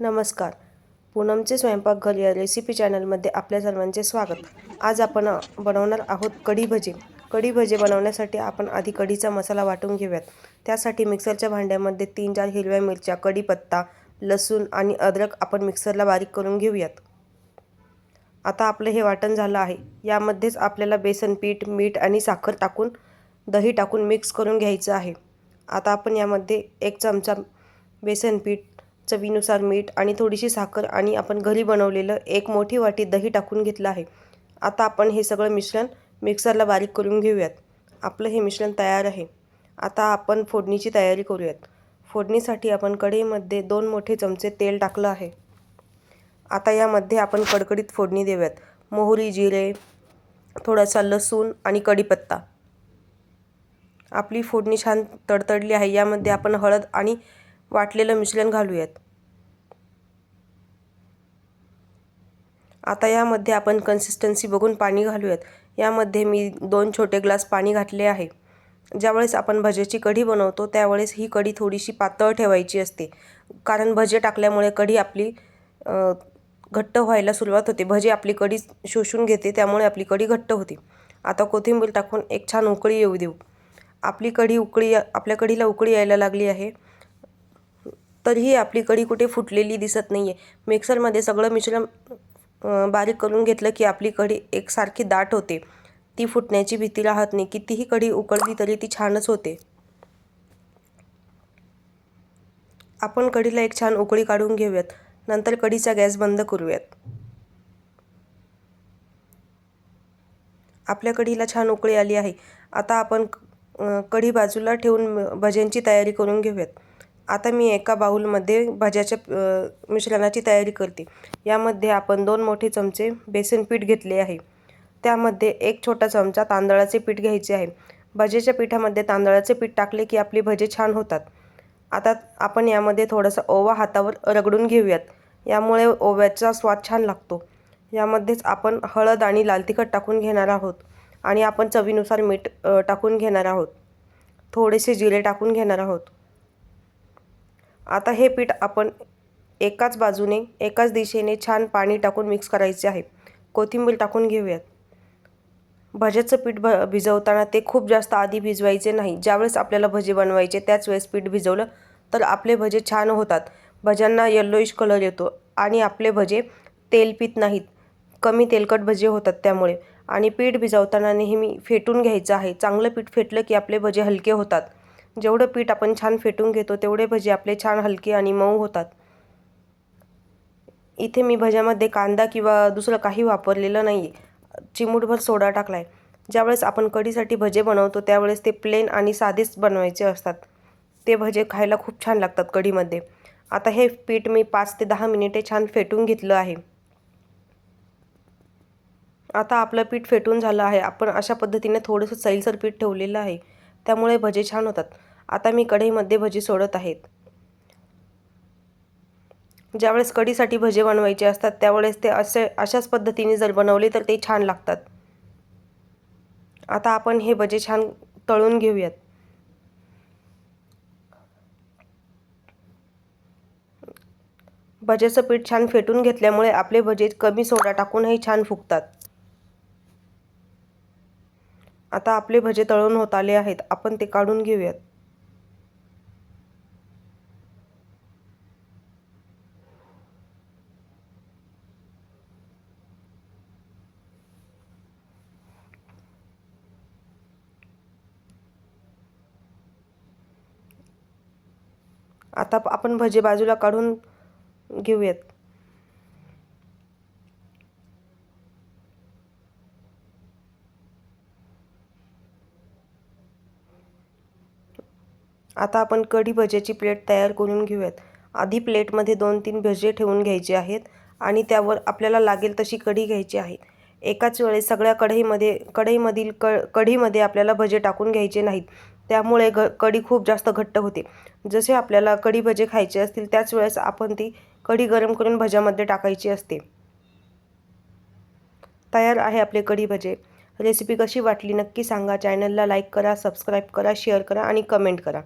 नमस्कार. पूनमचे स्वयंपाकघर या रेसिपी चॅनलमध्ये आपल्या सर्वांचे स्वागत. आज आपण बनवणार आहोत कढी भजे. कढी भजे बनवण्यासाठी आपण आधी कढीचा मसाला वाटून घेऊयात. त्यासाठी मिक्सरच्या भांड्यामध्ये तीन चार हिरव्या मिरच्या कढीपत्ता लसूण आणि अद्रक आपण मिक्सरला बारीक करून घेऊयात. आता आपलं हे वाटण झालं आहे. यामध्येच आपल्याला बेसन पीठ मीठ आणि साखर टाकून दही टाकून मिक्स करून घ्यायचं आहे. आता आपण यामध्ये एक चमचा बेसन पीठ चवीनुसार मीठ आणि थोडीशी साखर आणि आपण घरी बनवलेलं एक मोठी वाटी दही टाकून घेतलं आहे. आता आपण हे सगळं मिश्रण मिक्सरला बारीक करून घेऊयात. आपलं हे मिश्रण तयार आहे. आता आपण फोडणीची तयारी करूयात. फोडणीसाठी आपण कढईमध्ये दोन मोठे चमचे तेल टाकलं आहे. आता यामध्ये आपण कडकडीत फोडणी देऊयात. मोहरी जिरे थोडासा लसूण आणि कढीपत्ता. आपली फोडणी छान तडतडली आहे. यामध्ये आपण हळद आणि वाटलेलं मिश्रण घालूयात. आता यामध्ये आपण कन्सिस्टन्सी बघून पाणी घालूयात. यामध्ये मी दोन छोटे ग्लास पाणी घातले आहे. ज्यावेळेस आपण भज्याची कढी बनवतो त्यावेळेस ही कढी थोडीशी पातळ ठेवायची असते. कारण भजे टाकल्यामुळे कढी आपली घट्ट व्हायला सुरुवात होते. भजी आपली कढी शोषून घेते त्यामुळे आपली कढी घट्ट होते. आता कोथिंबीर टाकून एक छान उकळी येऊ देऊ. आपली कढी उकळी आपल्या कढीला उकळी यायला लागली आहे. तरीही आपली कढी कुठे फुटलेली दिसत नाही आहे मिक्सरमध्ये सगळं मिश्रण बारीक करून घेतलं की आपली कढी एकसारखी दाट होते. ती फुटण्याची भीती राहत नाही. कितीही कढी उकळली तरी ती छानच होते. आपण कढीला एक छान उकळी काढून घेऊयात. नंतर कढीचा गॅस बंद करूयात. आपल्या कढीला छान उकळी आली आहे. आता आपण कढी बाजूला ठेवून भज्यांची तयारी करून घेऊयात. आता मी एका बाऊलमध्ये भाज्याच्या मिश्रणाची तयारी करते. यामध्ये आपण दोन मोठे चमचे बेसन पीठ घेतले आहे. त्यामध्ये एक छोटा चमचा तांदळाचे पीठ घ्यायचे आहे. भजेच्या पिठामध्ये तांदळाचे पीठ टाकले की आपली भजे छान होतात. आता आपण यामध्ये थोडासा ओवा हातावर रगडून घेऊयात. यामुळे ओव्याचा स्वाद छान लागतो. यामध्येच आपण हळद आणि लाल तिखट टाकून घेणार आहोत आणि आपण चवीनुसार मीठ टाकून घेणार आहोत. थोडेसे जिरे टाकून घेणार आहोत. आता हे पीठ आपण एकाच बाजूने एकाच दिशेने छान पाणी टाकून मिक्स करायचे आहे. कोथिंबीर टाकून घेऊयात. भज्याचं पीठ भ भिजवताना ते खूप जास्त आधी भिजवायचे नाही. ज्यावेळेस आपल्याला भजे बनवायचे त्याच वेळेस पीठ भिजवलं तर आपले भजे छान होतात. भज्यांना येल्लोइश कलर येतो आणि आपले भजे तेलपीत नाहीत. कमी तेलकट भजे होतात त्यामुळे. आणि पीठ भिजवताना नेहमी फेटून घ्यायचं आहे. चांगलं पीठ फेटलं की आपले भजे हलके होतात. जेवढं पीठ आपण छान फेटून घेतो तेवढे भजे आपले छान हलके आणि मऊ होतात. इथे मी भज्यामध्ये कांदा किंवा दुसरं काही वापरलेलं नाही आहे चिमूटभर सोडा टाकला आहे ज्यावेळेस आपण कढीसाठी भजे बनवतो त्यावेळेस ते प्लेन आणि साधेच बनवायचे असतात. ते भजे खायला खूप छान लागतात कढीमध्ये. आता हे पीठ मी पाच ते दहा मिनिटे छान फेटून घेतलं आहे. आता आपलं पीठ फेटून झालं आहे. आपण अशा पद्धतीने थोडंसं सैलसर पीठ ठेवलेलं आहे. त्यामुळे भजे छान होतात. आता मी कढईमध्ये भजी सोडत आहेत. ज्यावेळेस कढीसाठी भजे बनवायचे असतात त्यावेळेस ते असे अशाच पद्धतीने जर बनवले तर ते छान लागतात. आता आपण हे भजे छान तळून घेऊयात. भजेचं पीठ छान फेटून घेतल्यामुळे आपले भजे कमी सोडा टाकूनही छान फुगतात. आता आपले भजे तळून होत आले आहेत. आपण ते काढून घेऊयात. आता आपण भजे बाजूला काढून घेऊयात. आता आपण कढी भज्याची प्लेट तयार करून घेऊयात. आधी प्लेटमध्ये दोन तीन भजे ठेवून घ्यायचे आहेत आणि त्यावर आपल्याला लागेल तशी कढी घ्यायची आहे. एकाच वेळेस सगळ्या कढईमध्ये कढईमधील क कढीमध्ये आपल्याला भजे टाकून घ्यायचे नाहीत. त्यामुळे ग कढी खूप जास्त घट्ट होते. जसे आपल्याला कढी भजे खायचे असतील त्याच वेळेस आपण ती कढी गरम करून भज्यामध्ये टाकायची असते. तयार आहे आपले कढी भजे. रेसिपी कशी वाटली नक्की सांगा. चॅनलला लाईक करा सबस्क्राईब करा शेअर करा आणि कमेंट करा.